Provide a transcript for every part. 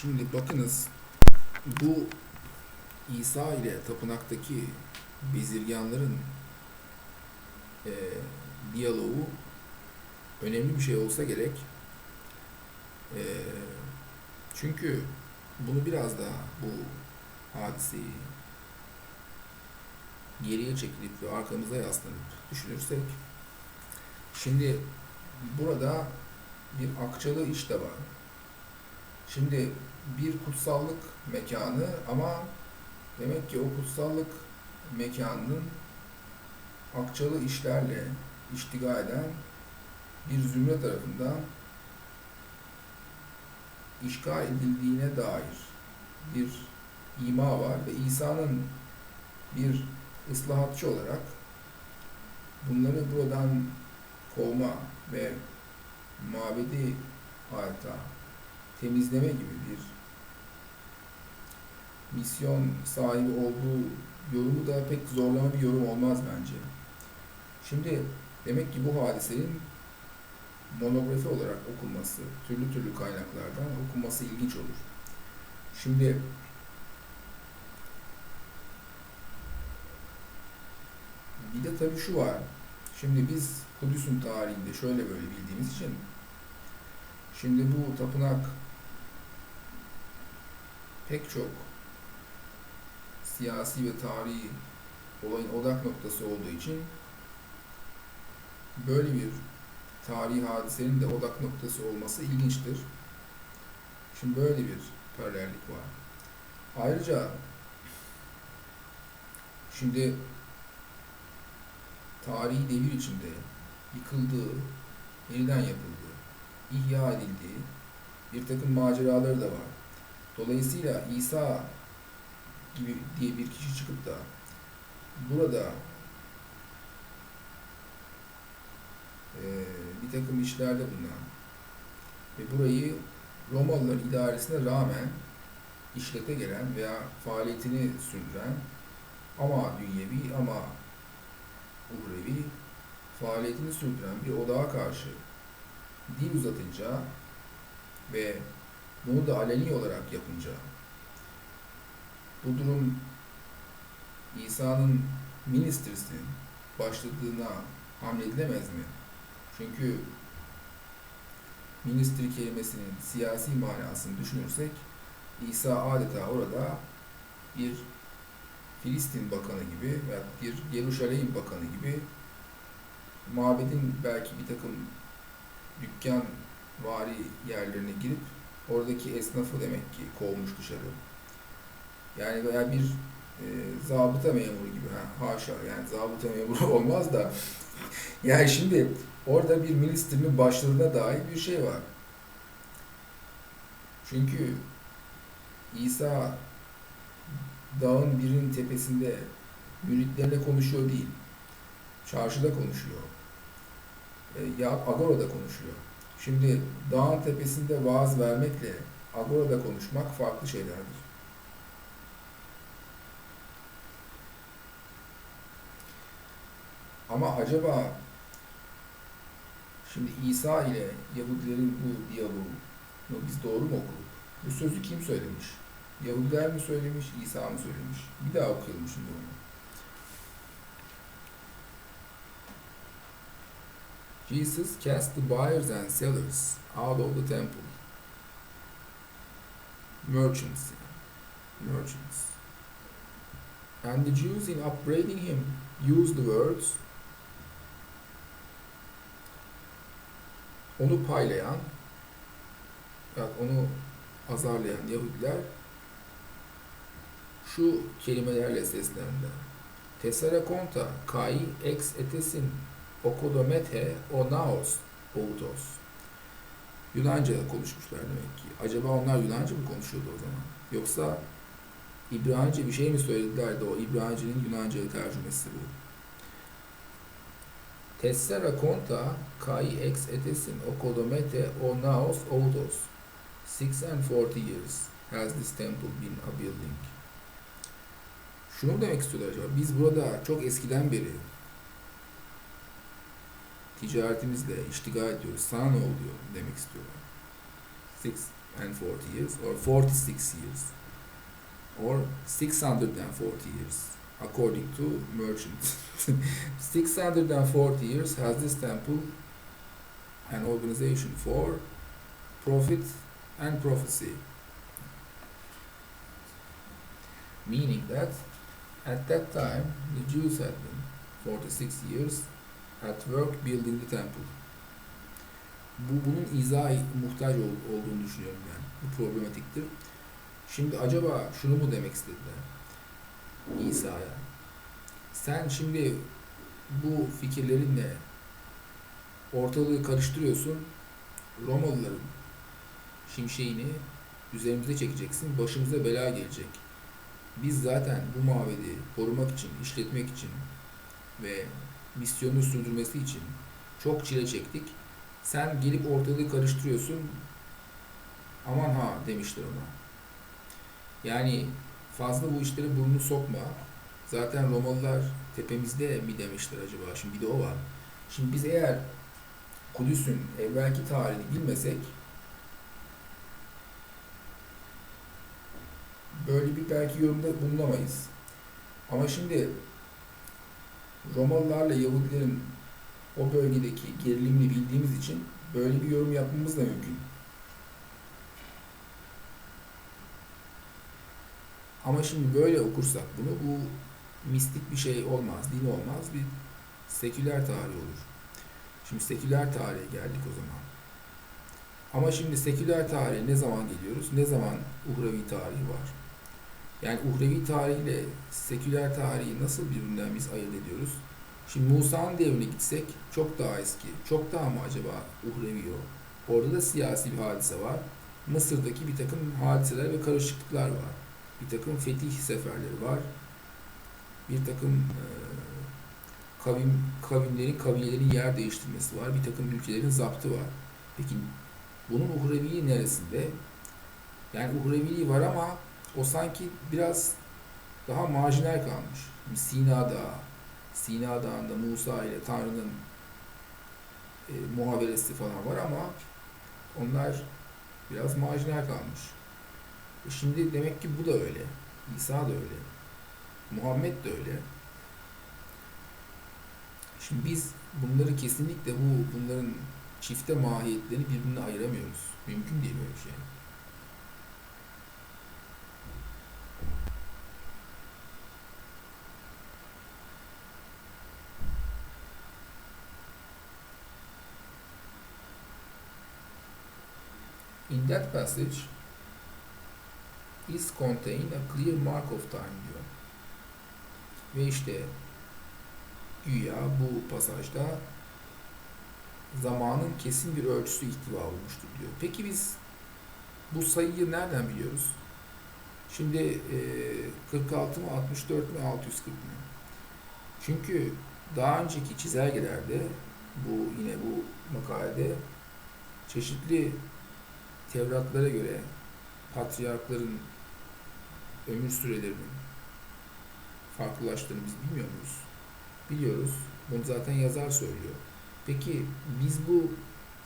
Şimdi bakınız bu İsa ile tapınaktaki bezirganların e, diyaloğu önemli bir şey olsa gerek. E, çünkü bunu biraz daha bu hadiseyi geriye çekilip ve arkamıza yaslanıp düşünürsek şimdi burada bir akçalı iş de var. Şimdi bir kutsallık mekanı ama demek ki o kutsallık mekanının akçalı işlerle iştigal eden bir zümre tarafından işgal edildiğine dair bir ima var ve İsa'nın bir ıslahatçı olarak bunları buradan kovma ve mabedi adeta temizleme gibi bir misyon sahibi olduğu yorumu da pek zorlama bir yorum olmaz bence. Şimdi demek ki bu hadisenin monografi olarak okunması, türlü türlü kaynaklardan okunması ilginç olur. Şimdi bir de tabii şu var. Şimdi biz Kudüs'ün tarihinde şöyle böyle bildiğimiz için şimdi bu tapınak pek çok siyasi ve tarihi olayın odak noktası olduğu için böyle bir tarihi hadisenin de odak noktası olması ilginçtir. Şimdi böyle bir paralellik var. Ayrıca şimdi tarihi devir içinde yıkıldığı, yeniden yapıldığı, ihya edildiği bir takım maceraları da var. Dolayısıyla İsa gibi diye bir kişi çıkıp da burada e, bir takım işlerde bulunan ve burayı Romalılar idaresine rağmen işlete gelen veya faaliyetini sürdüren ama dünyevi ama uhrevi faaliyetini sürdüren bir odağa karşı dil uzatınca ve bunu da aleni olarak yapınca bu durum İsa'nın ministrisinin başladığına hamledilemez mi? Çünkü ministri kelimesinin siyasi manasını düşünürsek İsa adeta orada bir Filistin bakanı gibi veya bir Yeruşalayim bakanı gibi mabedin belki bir takım dükkan vari yerlerine girip oradaki esnafı demek ki kovmuş dışarı. Yani veya bir e, zabıta memuru gibi ha, haşa yani zabıta memuru olmaz da yani şimdi orada bir ministerin başlığına dair bir şey var. Çünkü İsa dağın birinin tepesinde müritlerle konuşuyor değil. Çarşıda konuşuyor. E, ya Agora'da konuşuyor. Şimdi dağın tepesinde vaaz vermekle Agora'da konuşmak farklı şeylerdir. Ama acaba şimdi İsa ile Yahudilerin bu diyaloğunu biz doğru mu okuduk? Bu sözü kim söylemiş? Yahudiler mi söylemiş, İsa mı söylemiş? Bir daha okuyalım şimdi onu. Jesus cast the buyers and sellers out of the temple. Merchants. Merchants. And the Jews in upbraiding him used the words onu paylayan yani onu azarlayan Yahudiler şu kelimelerle seslendi. Tesara konta kai ex etesin okodomete onaos outos. Yunanca konuşmuşlar demek ki. Acaba onlar Yunanca mı konuşuyordu o zaman? Yoksa İbranice bir şey mi söylediler de o İbranice'nin Yunanca tercümesi bu. Tessera conta kai ex etesin okodomete onaos outos. Six and forty years has this temple been a building. Şunu demek istiyorlar acaba? Biz burada çok eskiden beri ticaretimizle iştigal ediyoruz. Sana ne oluyor demek istiyorlar. Six 640 years or 46 years or 640 years according to merchant 640 years has this temple an organization for profit and prophecy meaning that at that time the Jews had been 46 years at work building the temple bu bunun izah muhtaç ol- olduğunu düşünüyorum ben. Bu problematiktir. Şimdi acaba şunu mu demek istediler İsa'ya? Sen şimdi bu fikirlerinle ortalığı karıştırıyorsun. Romalıların şimşeğini üzerimize çekeceksin. Başımıza bela gelecek. Biz zaten bu mabedi korumak için, işletmek için ve misyonunu sürdürmesi için çok çile çektik. Sen gelip ortalığı karıştırıyorsun. Aman ha demişler ona. Yani fazla bu işlere burnunu sokma. Zaten Romalılar tepemizde mi demişler acaba? Şimdi bir de o var. Şimdi biz eğer Kudüs'ün evvelki tarihini bilmesek böyle bir belki yorumda bulunamayız. Ama şimdi Romalılarla Yahudilerin o bölgedeki gerilimini bildiğimiz için böyle bir yorum yapmamız da mümkün. Ama şimdi böyle okursak bunu bu mistik bir şey olmaz, din olmaz, bir seküler tarih olur. Şimdi seküler tarihe geldik o zaman. Ama şimdi seküler tarihe ne zaman geliyoruz? Ne zaman uhrevi tarihi var? Yani uhrevi tarihle seküler tarihi nasıl birbirinden biz ayırt ediyoruz? Şimdi Musa'nın devrine gitsek çok daha eski. Çok daha mı acaba uhrevi o? Orada da siyasi bir hadise var. Mısır'daki bir takım hadiseler ve karışıklıklar var. Bir takım fetih seferleri var. Bir takım e, kavim, kavimlerin, kabilelerin yer değiştirmesi var. Bir takım ülkelerin zaptı var. Peki bunun uhreviliği neresinde? Yani uhreviliği var ama o sanki biraz daha marjinal kalmış. Sina Dağı, Sina Dağı'nda Musa ile Tanrı'nın e, muhaberesi falan var ama onlar biraz marjinal kalmış. E şimdi demek ki bu da öyle. İsa da öyle. Muhammed de öyle. Şimdi biz bunları kesinlikle bu bunların çifte mahiyetlerini birbirine ayıramıyoruz. Mümkün değil böyle bir şey. In that passage is contained a clear mark of time diyor. Ve işte güya bu pasajda zamanın kesin bir ölçüsü ihtiva olmuştur diyor. Peki biz bu sayıyı nereden biliyoruz? Şimdi e, 46 mı 64 mi 640 mı? Çünkü daha önceki çizelgelerde bu yine bu makalede çeşitli Tevratlara göre patriarkların ömür sürelerinin farklılaştığını biz bilmiyor muyuz? Biliyoruz. Bunu zaten yazar söylüyor. Peki biz bu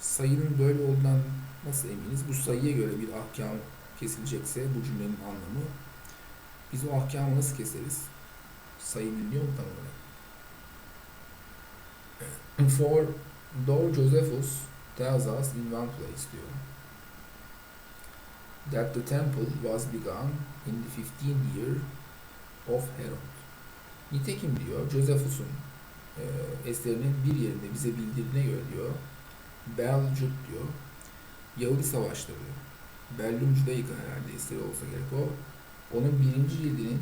sayının böyle olduğundan nasıl eminiz? Bu sayıya göre bir ahkam kesilecekse bu cümlenin anlamı biz o ahkamı nasıl keseriz? Sayı biliniyor mu tam olarak? For though Josephus tells us in one place diyor that the temple was begun in the 15th year of Herod. Nitekim diyor Josephus'un e, eserinin bir yerinde bize bildirdiğine göre diyor Belcut diyor Yahudi savaşları Bellum Judaica herhalde eseri olsa gerek o. Onun birinci cildinin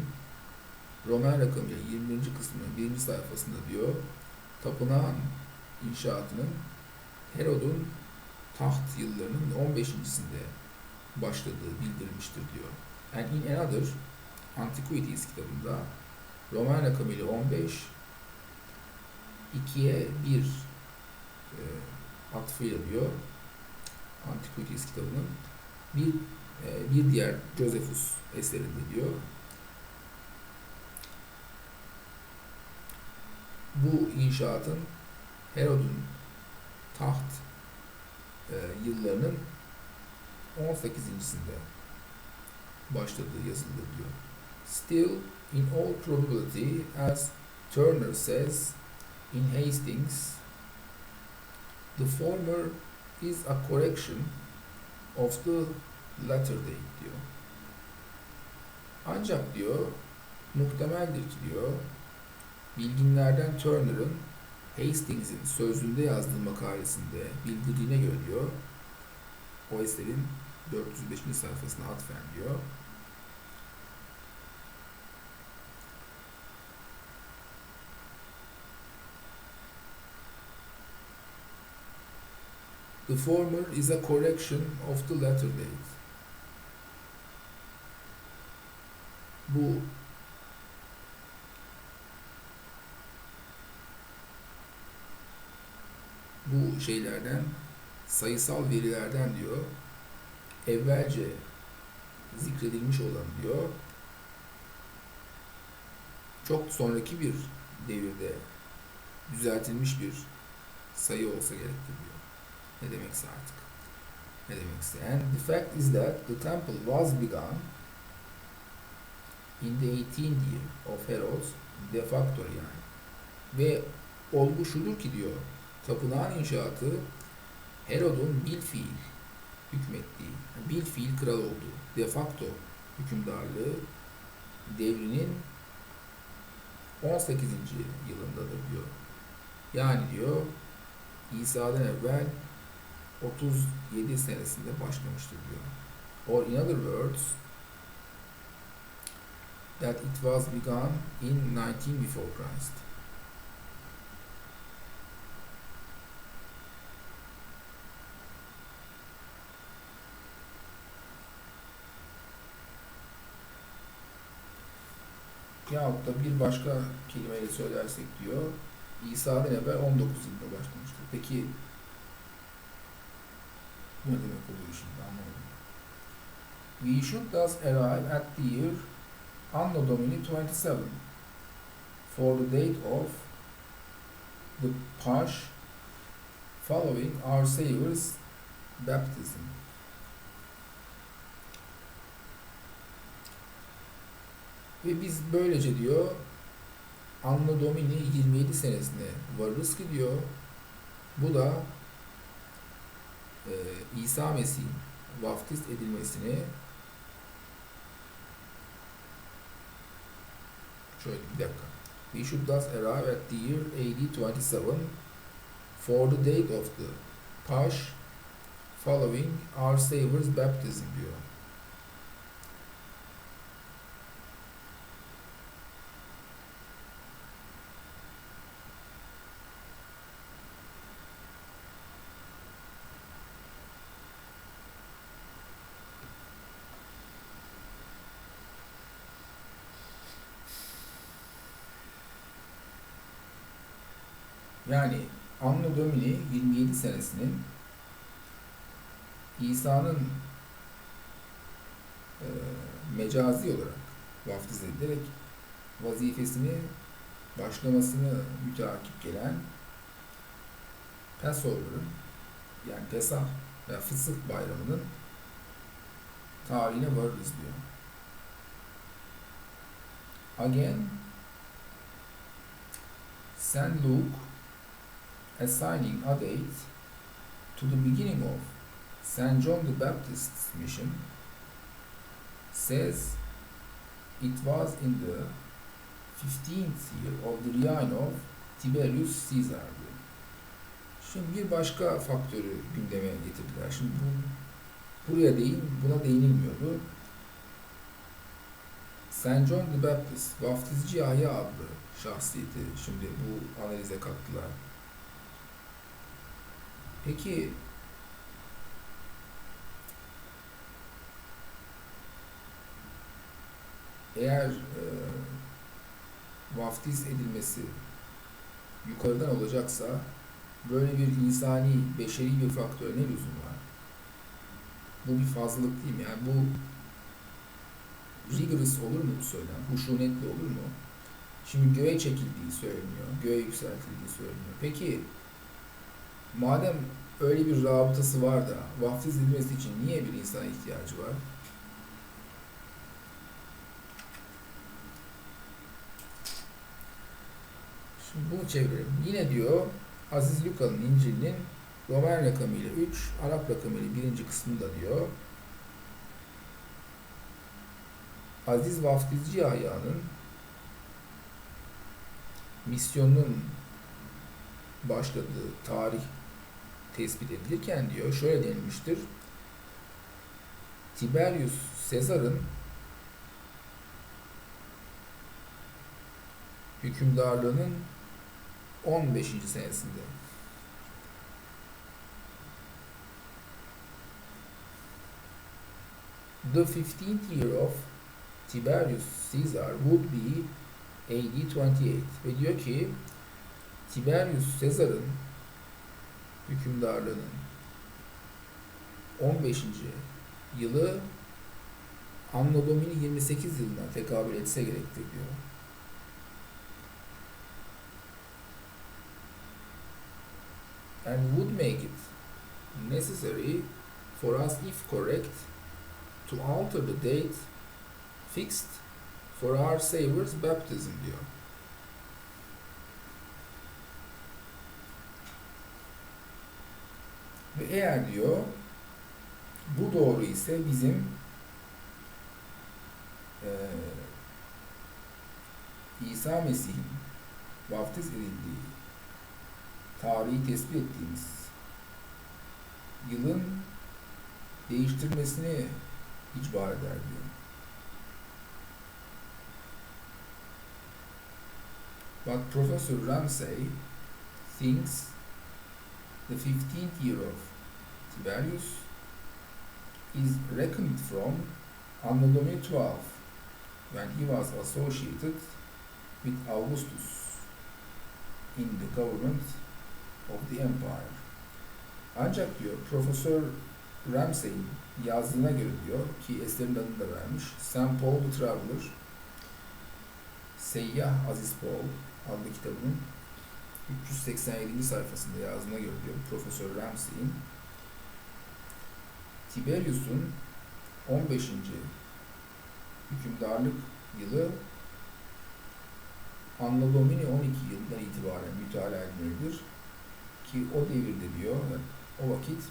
Roman rakamıyla 20. kısmının birinci sayfasında diyor tapınağın inşaatının Herod'un taht yıllarının 15.sinde başladığı bildirilmiştir diyor. And in another Antiquities kitabında Roman rakamıyla 15 2'ye 1 e, atfıyla diyor Antiquities kitabının bir e, bir diğer Josephus eserinde diyor bu inşaatın Herod'un taht e, yıllarının 18.sinde başladığı yazılır diyor. Still, in all probability, as Turner says in Hastings, the former is a correction of the latter date diyor. Ancak diyor, muhtemeldir ki diyor, bilginlerden Turner'ın Hastings'in sözlüğünde yazdığı makalesinde bildirdiğine göre diyor, o eserin 405. sayfasına atfen diyor, The former is a correction of the latter date. Bu bu şeylerden sayısal verilerden diyor evvelce zikredilmiş olan diyor çok sonraki bir devirde düzeltilmiş bir sayı olsa gerektir diyor. Ne demekse artık. Ne demekse. And the fact is that the temple was begun in the 18th year of Herod's de facto yani. Ve olgu şudur ki diyor, tapınağın inşaatı Herod'un bil fiil hükmettiği, bil fiil kral olduğu, de facto hükümdarlığı devrinin 18. yılındadır diyor. Yani diyor İsa'dan evvel 37 senesinde başlamıştır diyor. Or in other words, that it was begun in 19 before Christ. Yahut da bir başka kelimeyle söylersek diyor, İsa'dan evvel 19 yılında başlamıştır. Peki bu ne demek oluyor şimdi anlamadım. We should thus arrive at the year Anno Domini 27 for the date of the Pasch following our Savior's baptism. Ve biz böylece diyor Anno Domini 27 senesine varırız ki diyor bu da e, İsa Mesih'in vaftiz edilmesini şöyle bir dakika. Should thus arrive at the year AD 27 for the date of the Pasch following our Savior's baptism diyor. Yani Anno Domini 27 senesinin İsa'nın e, mecazi olarak vaftiz edilerek vazifesini başlamasını müteakip gelen Passover'ın yani Pesah ve Fısıh bayramının tarihine varırız diyor. Again, St. Luke assigning a date to the beginning of St. John the Baptist's mission says it was in the 15th year of the reign of Tiberius Caesar. Şimdi bir başka faktörü gündeme getirdiler. Şimdi bu, buraya değin, buna değinilmiyordu. St. John the Baptist, vaftizci Yahya adlı şahsiyeti şimdi bu analize kattılar. Peki eğer e, vaftiz edilmesi yukarıdan olacaksa böyle bir insani, beşeri bir faktör ne lüzum var? Bu bir fazlalık değil mi? Yani bu rigorous olur mu bu söylem? Huşunetli olur mu? Şimdi göğe çekildiği söyleniyor. Göğe yükseltildiği söyleniyor. Peki madem öyle bir rabıtası var da vaftiz edilmesi için niye bir insana ihtiyacı var? Şimdi bunu çevirelim. Yine diyor Aziz Luka'nın İncil'inin Roman rakamıyla 3, Arap rakamıyla birinci kısmında diyor. Aziz Vaftizci Yahya'nın misyonunun başladığı tarih tespit edilirken diyor şöyle denilmiştir. Tiberius Sezar'ın hükümdarlığının 15. senesinde The 15th year of Tiberius Caesar would be AD 28 ve diyor ki Tiberius Caesar'ın hükümdarlığının 15. yılı Anno Domini 28 yılına tekabül etse gerektir diyor. And would make it necessary for us, if correct, to alter the date fixed for our Savior's baptism diyor. Ve eğer diyor bu doğru ise bizim eee İsa Mesih'in vaftiz edildiği tarihi tespit ettiğimiz yılın değiştirmesini icbar eder diyor. But Professor Ramsay thinks the 15th year of Tiberius is reckoned from Anno Domini 12 when he was associated with Augustus in the government of the empire. Ancak diyor Profesör Ramsay'in yazdığına göre diyor ki eserin adını da vermiş. St. Paul the Traveler Seyyah Aziz Paul adlı kitabının 387. sayfasında yazdığına göre diyor Profesör Ramsay'in Tiberius'un 15. hükümdarlık yılı Anno Domini 12 yılından itibaren mütalaa edilmelidir. Ki o devirde diyor, o vakit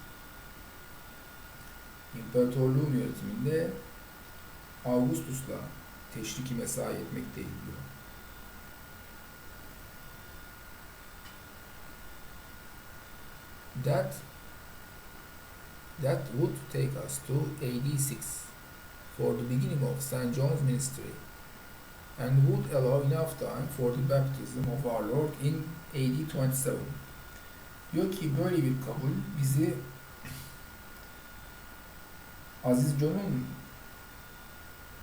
imparatorluğun yönetiminde Augustus'la teşriki mesai etmekteydi diyor. That that would take us to AD 6 for the beginning of St. John's ministry and would allow enough time for the baptism of our Lord in AD 27. Diyor ki böyle bir kabul bizi Aziz John'un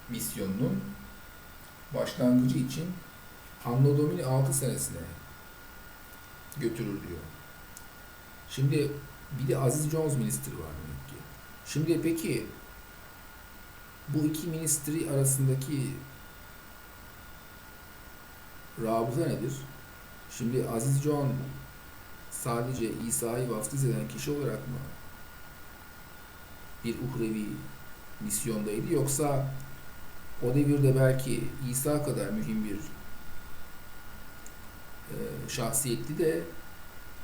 misyonunun başlangıcı için Anno Domini 6 senesine götürür diyor. Şimdi bir de Aziz Jones Ministry var demek ki. Şimdi peki bu iki ministry arasındaki rabıta nedir? Şimdi Aziz John sadece İsa'yı vaftiz eden kişi olarak mı bir uhrevi misyondaydı yoksa o devirde belki İsa kadar mühim bir e, şahsiyetli de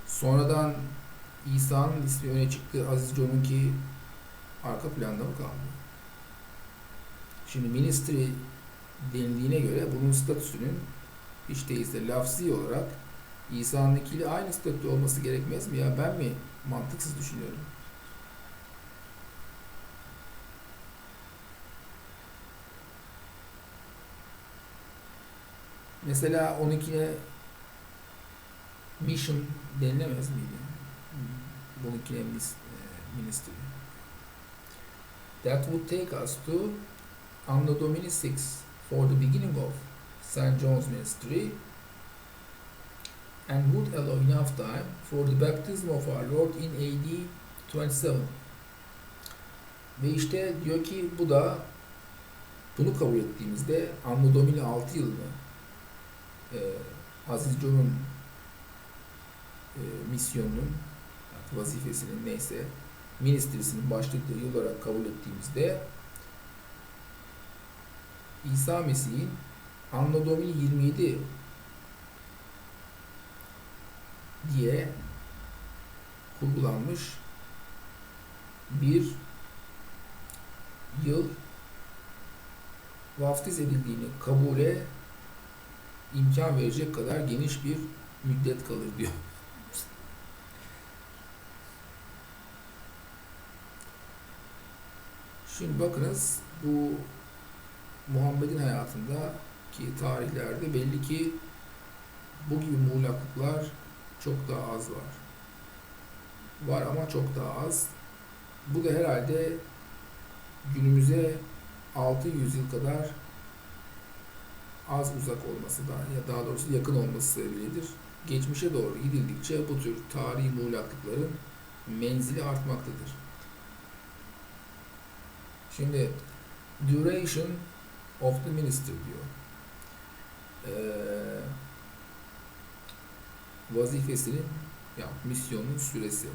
sonradan İsa'nın ismi öne çıktı Aziz John'un ki arka planda mı kaldı? Şimdi ministry denildiğine göre bunun statüsünün hiç değilse lafzi olarak İsa'nınkiyle aynı statü olması gerekmez mi ya? Ben mi mantıksız düşünüyorum? Mesela 12'ne mission denilemez miydi? Bununkine mis- e, ministry. That would take us to Anno Domini 6 for the beginning of St. John's ministry and would allow enough time for the baptism of our Lord in AD 27. Ve işte diyor ki bu da bunu kabul ettiğimizde Anno Domini 6 yılını e, Aziz John'un e, misyonunun vazifesinin neyse ministrisinin başlıklı yıl olarak kabul ettiğimizde İsa Mesih'in Anno Domini 27 diye kurgulanmış bir yıl vaftiz edildiğini kabule imkan verecek kadar geniş bir müddet kalır diyor. Şimdi bakınız bu Muhammed'in hayatında ki tarihlerde belli ki bu gibi muğlaklıklar çok daha az var. Var ama çok daha az. Bu da herhalde günümüze 600 yıl kadar az uzak olması da ya daha doğrusu yakın olması sebebiyledir. Geçmişe doğru gidildikçe bu tür tarihi muğlaklıkların menzili artmaktadır. Şimdi duration of the minister diyor. Ee, vazifesinin ya misyonun süresi.